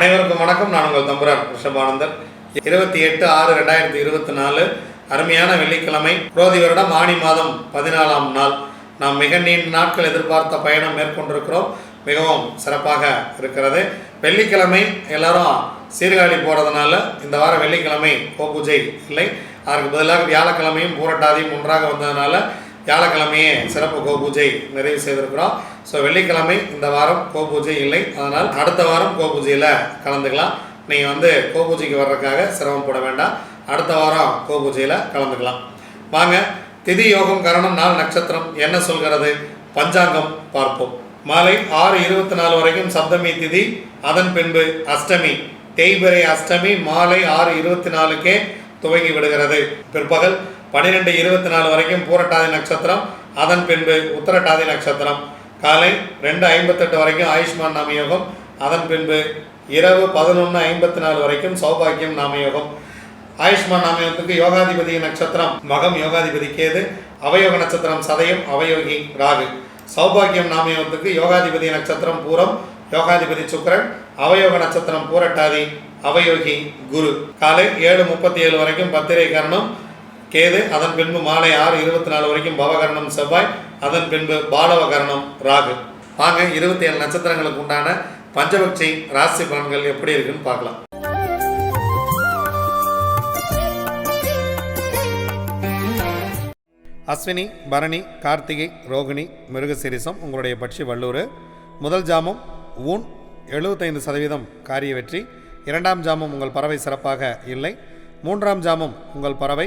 அனைவருக்கும் வணக்கம். நான் உங்கள் தம்புரான் ரிஷபானந்தர் இருபத்தி எட்டு ஆறு ரெண்டாயிரத்தி இருபத்தி நாலு அருமையான வெள்ளிக்கிழமை புரோதி வருடம் ஆணி மாதம் பதினாலாம் நாள். நாம் மிக நீண்ட நாட்கள் எதிர்பார்த்த பயணம் மேற்கொண்டிருக்கிறோம். மிகவும் சிறப்பாக இருக்கிறது. வெள்ளிக்கிழமை எல்லாரும் சீர்காழி போகிறதுனால இந்த வாரம் வெள்ளிக்கிழமை கோபூஜை இல்லை. அதற்கு பதிலாக வியாழக்கிழமையும் பூரட்டாதியும் ஒன்றாக வந்ததுனால வியாழக்கிழமையே சிறப்பு கோபூஜை நிறைவு செய்திருக்கிறோம். ஸோ வெள்ளிக்கிழமை இந்த வாரம் கோபூஜை இல்லை. அதனால் அடுத்த வாரம் கோபூஜையில் கலந்துக்கலாம். நீங்கள் வந்து கோபூஜைக்கு வர்றதுக்காக சிரமப்பட வேண்டாம். அடுத்த வாரம் கோபூஜையில் கலந்துக்கலாம். வாங்க திதி யோகம் கரணம் நாள் நட்சத்திரம் என்ன சொல்கிறது? பஞ்சாங்கம் பார்ப்போம். மாலை ஆறு இருபத்தி நாலு வரைக்கும் சப்தமி திதி. அதன் பின்பு அஷ்டமி. தேய்பிரை அஷ்டமி மாலை ஆறு இருபத்தி நாலுக்கே துவங்கி விடுகிறது. பிற்பகல் பன்னிரெண்டு இருபத்தி நாலு வரைக்கும் பூரட்டாதி நட்சத்திரம். அதன் பின்பு உத்தரட்டாதி நட்சத்திரம். காலை ரெண்டு ஐம்பத்தெட்டு வரைக்கும் ஆயுஷ்மான் நாமயோகம். அதன் பின்பு இரவு பதினொன்று ஐம்பத்தி நாலு வரைக்கும் சௌபாக்கியம் நாமயோகம். ஆயுஷ்மான் நாமயோகத்துக்கு யோகாதிபதி நட்சத்திரம் மகம் யோகாதிபதி கேது அவயோக நட்சத்திரம் சதயம் அவயோகி ராகு. சௌபாக்கியம் நாமயோகத்துக்கு யோகாதிபதி நட்சத்திரம் பூரம் யோகாதிபதி சுக்கரன் அவயோக நட்சத்திரம் பூரட்டாதி அவயோகி குரு. காலை ஏழு முப்பத்தி ஏழு வரைக்கும் பத்திரை கரணம் கேது. அதன் பின்பு மாலை ஆறு இருபத்தி நாலு வரைக்கும் பவகரணம் செவ்வாய். அதன் பின்பு பாலவகரணம் ராகு. வாங்க இருபத்தி ஏழு நட்சத்திரங்களுக்கு உண்டான பஞ்சபக்ஷி ராசி பலன்கள் எப்படி இருக்குன்னு பார்க்கலாம். அஸ்வினி பரணி கார்த்திகை ரோகிணி மிருகசிரிசம் உங்களுடைய பட்சி வல்லூர் முதல் ஜாமம் ஊன். எழுபத்தைந்து சதவீதம் காரிய வெற்றி. இரண்டாம் ஜாமம் உங்கள் பறவை சிறப்பாக இல்லை. மூன்றாம் ஜாமம் உங்கள் பறவை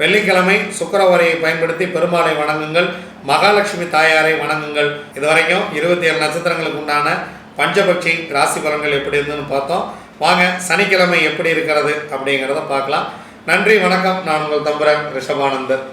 வெள்ளிக்கிழமை சுக்கரவரையை பயன்படுத்தி பெருமாளை வணங்குங்கள் மகாலட்சுமி தாயாரை வணங்குங்கள். இதுவரைக்கும் இருபத்தி ஏழு நட்சத்திரங்களுக்கு உண்டான பஞ்சபட்சி ராசி பலன்கள் எப்படி இருந்ததுன்னு பார்த்தோம். வாங்க சனிக்கிழமை எப்படி இருக்கிறது அப்படிங்கிறத பார்க்கலாம். நன்றி வணக்கம். நான் உங்கள் தம்புரன் ரிஷபானந்தர்